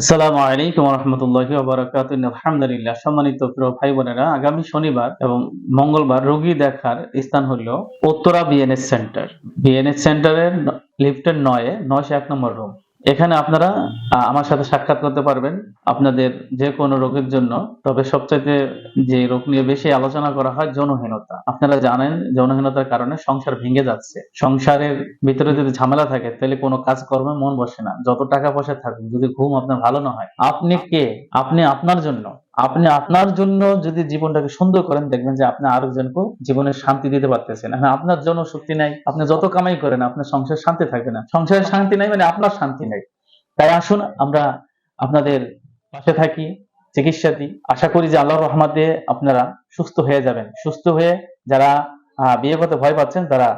আসসালামু আলাইকুম রহমতুল্লাহি আলহামদুলিল্লাহ, সম্মানিত প্রিয় ভাই বোনেরা আগামী শনিবার এবং মঙ্গলবার রোগী দেখার স্থান হল উত্তরা বিএনএস সেন্টার। বিএনএস সেন্টারের লিফটের নয়ে নয়শো এক নম্বর রুম। এখানে আপনারা আমার সাথে সাক্ষাৎ করতে পারবেন। আপনাদের যে কোনো রোগের জন্য, তবে সবচাইতে যে রোগ নিয়ে বেশি আলোচনা করা হয়, যৌনহীনতা। আপনারা জানেন, যৌনহীনতার কারণে সংসার ভেঙে যাচ্ছে। সংসারের ভিতরে যদি ঝামেলা থাকে, তাহলে কোনো কাজ কর্মে মন বসে না। যত টাকা পয়সা থাকুক, যদি ঘুম আপনার ভালো না হয়, আপনি কে? আপনি আপনার জন্য। আপনি আপনার জন্য যদি জীবনটাকে সুন্দর করেন, দেখবেন যে আপনি আরেকজনকে জীবনের শান্তি দিতে পারতেছেন। হ্যাঁ আপনার জন্য শক্তি নাই, আপনি যত কামাই করেন, আপনার সংসার শান্তি থাকবে না। সংসারের শান্তি নাই মানে আপনার শান্তি নাই। তাই আসুন আমরা আপনাদের পাশে থাকি, চিকিৎসা দিই। আশা করি যে আল্লাহর রহমাতে আপনারা সুস্থ হয়ে যাবেন। সুস্থ হয়ে যারা বিয়ে করতে ভয় পাচ্ছেন, তারা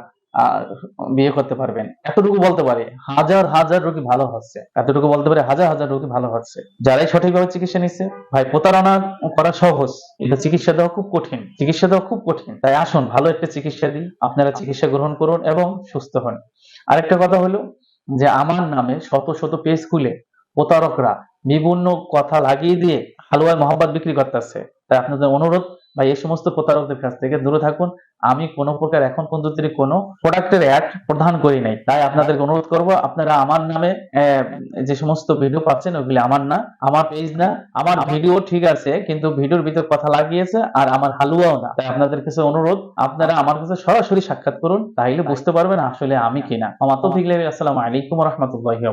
বিয়ে করতে পারবেন। এতটুকু বলতে পারে, হাজার হাজার রোগী ভালো হচ্ছে। এতটুকু বলতে পারে, হাজার হাজার রোগী ভালো হচ্ছে। যারাই সঠিকভাবে চিকিৎসা নিচ্ছে, ভাই, প্রতারণা করা সহজ এটা চিকিৎসা দেওয়া খুব কঠিন। চিকিৎসা দেওয়া খুব কঠিন। তাই আসুন, ভালো একটা চিকিৎসা দিই, আপনারা চিকিৎসা গ্রহণ করুন এবং সুস্থ হন। আরেকটা কথা হলো যে, আমার নামে শত শত পেজ খুলে প্রতারকরা বিভিন্ন কথা লাগিয়ে দিয়ে হালুয়ায় মহাব্বত বিক্রি করতেছে। তাই আপনাদের অনুরোধ, ভাই, এই সমস্ত প্রতারকদের কাছ থেকে দূরে থাকুন। আমি কোনো প্রকার এখন পর্যন্ত কোনো প্রোডাক্টের অ্যাড প্রদান করি নাই। তাই আপনাদেরকে অনুরোধ করব, আপনারা আমার নামে যে সমস্ত ভিডিও পাচ্ছেন, ওগুলি আমার না, আমার পেজ না, আমার ভিডিও ঠিক আছে, কিন্তু ভিডিওর ভিতর কথা লাগিয়েছে আর আমার হালুয়াও না। তাই আপনাদের কাছে অনুরোধ, আপনারা আমার কাছে সরাসরি সাক্ষাৎ করুন, তাইলে বুঝতে পারবেন আসলে আমি কিনা। আমার তো আসসালামু আলাইকুম রহমতুল্লাহি